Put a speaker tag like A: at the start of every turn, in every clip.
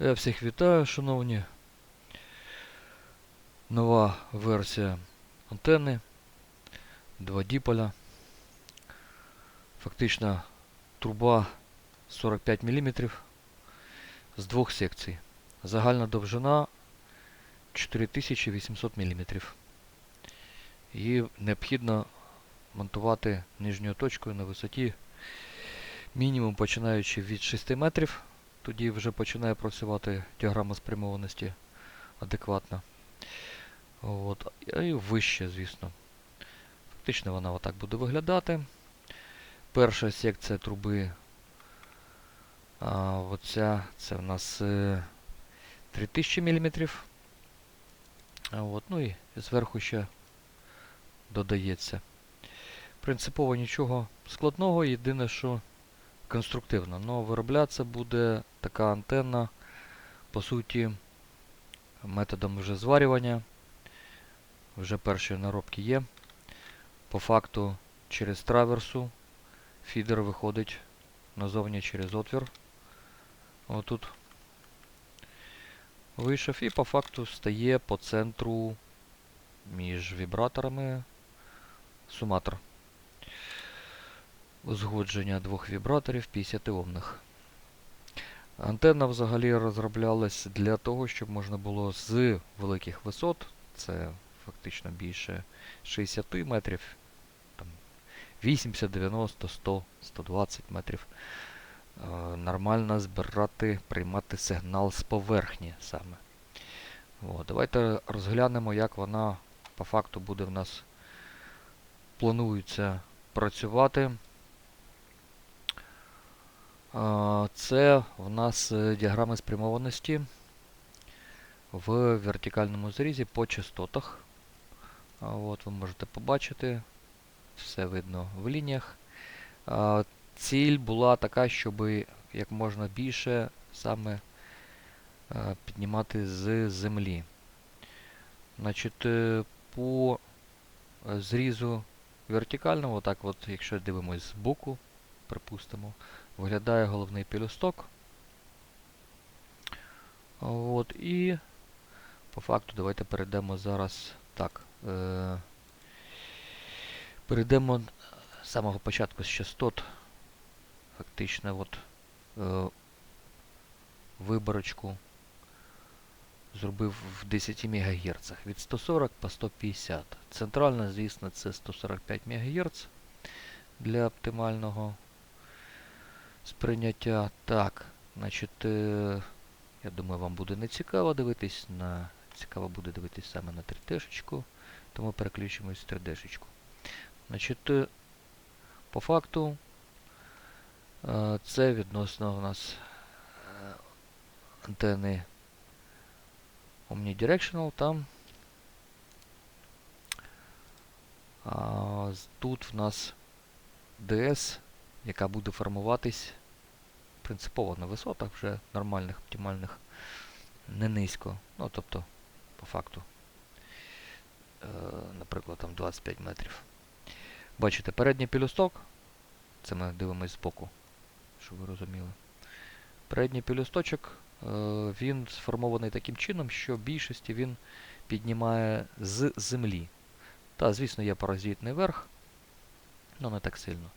A: Я всіх вітаю, шановні. Нова версія антенни. Два діполя. Фактично труба 45 мм з двох секцій. Загальна довжина 4800 мм. Її необхідно монтувати нижньою точкою на висоті мінімум починаючи від 6 метрів. Тоді вже починає працювати діаграма спрямованості адекватно. От. І вище, звісно. Фактично вона отак буде виглядати. Перша секція труби. А, оця це в нас е, 3000 мм. А, от, ну і зверху ще додається. Принципово нічого складного, єдине, що конструктивно. Но вироблятися буде така антенна, по суті, методом вже зварювання. Вже перші наробки є. По факту через траверсу фідер виходить назовні через отвір. Отут. Вийшов і по факту стає по центру між вібраторами суматор узгодження двох вібраторів 50 омних. Антенна взагалі розроблялась для того, щоб можна було з великих висот, це фактично більше 60 метрів, там 80, 90, 100, 120 метрів, е, нормально збирати, приймати сигнал з поверхні саме. О, давайте розглянемо, як вона по факту буде в нас планується працювати. Це в нас е, діаграми спрямованості в вертикальному зрізі по частотах. От ви можете побачити, все видно в лініях. Ціль була така, щоб як можна більше саме е, піднімати з землі. Значить, е, по зрізу вертикального, так от, якщо дивимось з боку, припустимо, виглядає головний пелюсток. От, і по факту давайте перейдемо зараз так. Е, перейдемо з самого початку з частот. Фактично от, е, виборочку зробив в 10 МГц від 140 по 150. Центральна, звісно, це 145 МГц для оптимального сприйняття. Так, значить, е, я думаю, вам буде не цікаво дивитись на. Цікаво буде дивитись саме на 3D-шечку, тому переключимось в 3D-шечку. Значить, е, по факту е, це відносно у нас е, антени Omnidirectional там. А, тут в нас DS, яка буде формуватись принципово на висотах вже нормальних, оптимальних, не низько. Ну, тобто, по факту, е, наприклад, там 25 метрів. Бачите, передній пілюсток, це ми дивимось збоку, щоб ви розуміли. Передній пілюсточок, е, він сформований таким чином, що більшості він піднімає з землі. Та, звісно, є паразитний верх, але не так сильно.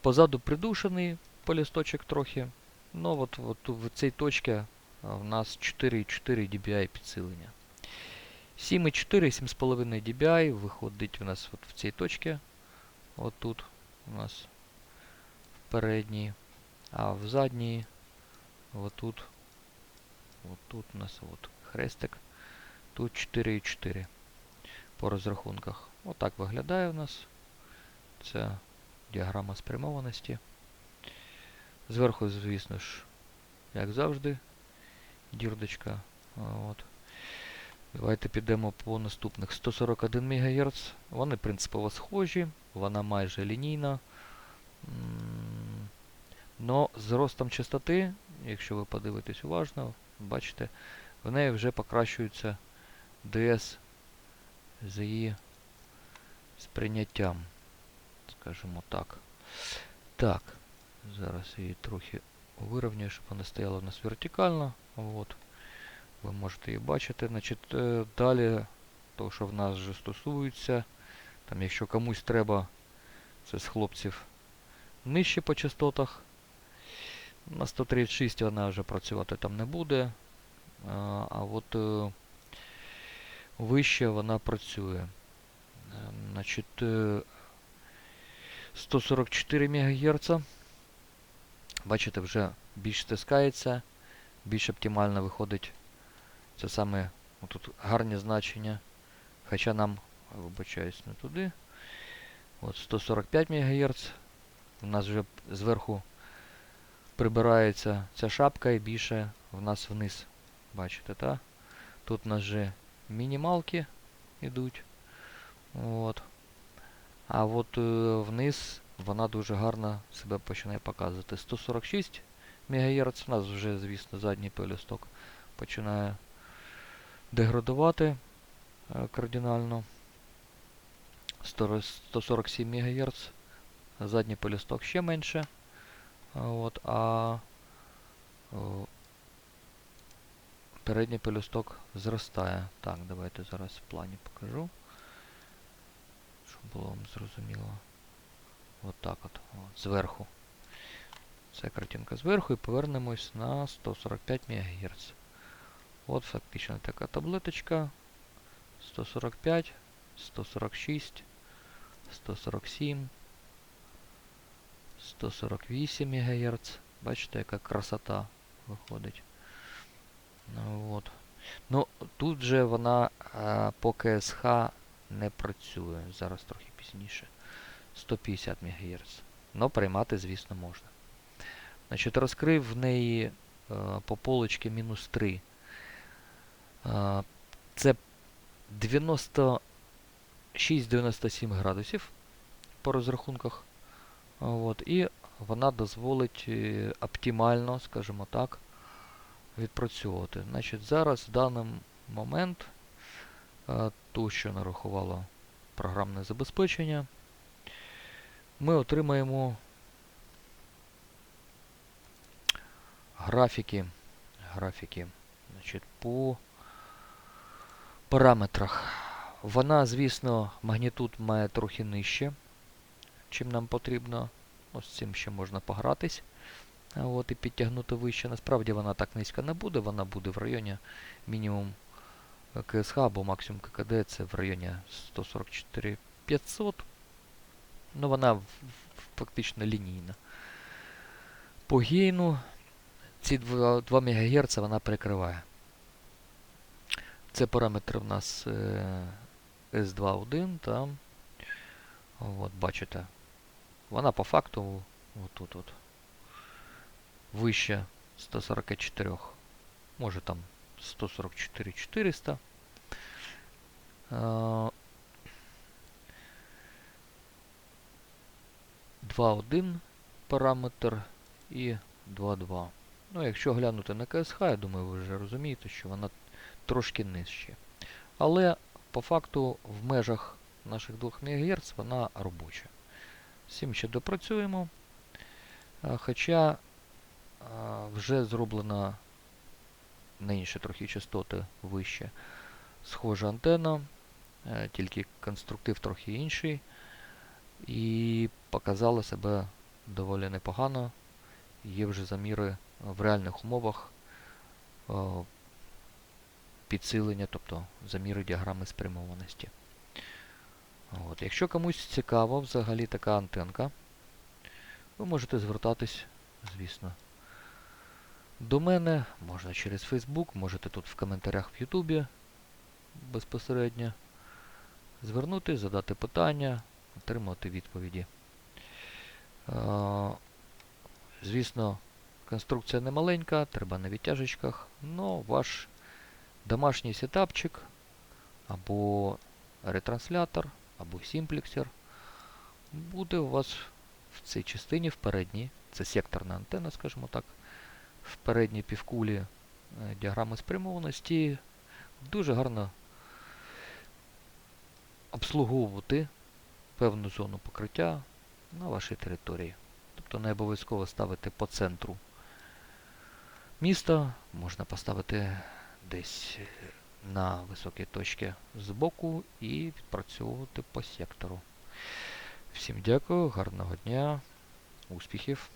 A: Позаду придушений полісточок трохи. Ну от, от в цій точці в нас 4,4 dBi підсилення. 7,4, 7,5 dBi виходить у нас от в цій точці. От тут у нас в передній. А в задній отут. Отут у нас от хрестик. Тут 4,4 по розрахунках. Отак виглядає у нас. Це діаграма спрямованості. Зверху, звісно ж, як завжди, дірдочка. От. Давайте підемо по наступних 141 МГц. Вони принципово схожі, вона майже лінійна. Но з ростом частоти, якщо ви подивитесь уважно, бачите, в неї вже покращується DS з її сприйняттям, скажімо так. Так, зараз її трохи вирівнюю, щоб вона стояла у нас вертикально. От. Ви можете її бачити. Значить, е, далі, то, що в нас вже стосується, там, якщо комусь треба, це з хлопців нижче по частотах. На 136 вона вже працювати там не буде. А, а от е, вище вона працює. Е, Значить, е, 144 МГц. Бачите, вже більш стискається, більш оптимально виходить. Це саме тут гарні значення. Хоча нам, вибачаюсь, не туди. От 145 МГц. У нас вже зверху прибирається ця шапка і більше в нас вниз. Бачите, так? Тут у нас вже мінімалки йдуть. От. А от е, вниз вона дуже гарно себе починає показувати. 146 МГц. У нас вже, звісно, задній пелюсток починає деградувати е, кардинально. 147 МГц. Задній пелюсток ще менше. От, а передній пелюсток зростає. Так, давайте зараз в плані покажу. Щоб було вам зрозуміло. От так от, от, зверху. Це картинка зверху і повернемось на 145 МГц. От фактично така таблеточка. 145, 146, 147, 148 МГц. Бачите, яка красота виходить. Ну, от. ну тут же вона а, по КСХ не працює. Зараз трохи пізніше. 150 МГц. Но приймати, звісно, можна. Значить, розкрив в неї е, по полочці мінус 3. Е, це 96-97 градусів по розрахунках. От, і вона дозволить е, оптимально, скажімо так, відпрацьовувати. Значить, зараз в даний момент ту, що нарахувало програмне забезпечення, ми отримаємо графіки, графіки значить, по параметрах. Вона, звісно, магнітуд має трохи нижче, чим нам потрібно. Ось цим ще можна погратись. От, і підтягнути вище. Насправді вона так низько не буде, вона буде в районі мінімум КСХ або максимум ККД, це в районі 144 500. Ну, вона фактично лінійна. По гейну ці 2, 2 МГц вона перекриває. Це параметр в нас е, S21, там. От, бачите. Вона по факту отут от. Вище 144. Може там 144 400. 2.1 параметр і 2.2. Ну, якщо глянути на КСХ, я думаю, ви вже розумієте, що вона трошки нижче. Але по факту в межах наших 2 МГц вона робоча. Цим ще допрацюємо. Хоча вже зроблена на інші трохи частоти вище схожа антенна, е, тільки конструктив трохи інший. І показала себе доволі непогано. Є вже заміри в реальних умовах е, підсилення, тобто заміри діаграми спрямованості. От. Якщо комусь цікаво взагалі така антенка, ви можете звертатись, звісно, до мене, можна через Facebook, можете тут в коментарях в Ютубі безпосередньо звернутися, задати питання, отримати відповіді. Звісно, конструкція не маленька, треба на відтяжечках, але ваш домашній сетапчик або ретранслятор, або симплексер буде у вас в цій частині в передній, це секторна антенна, скажімо так, в передній півкулі е, діаграми спрямованості. Дуже гарно обслуговувати певну зону покриття на вашій території. Тобто не обов'язково ставити по центру міста можна поставити десь на високій точки збоку і відпрацьовувати по сектору. Всім дякую, гарного дня, успіхів!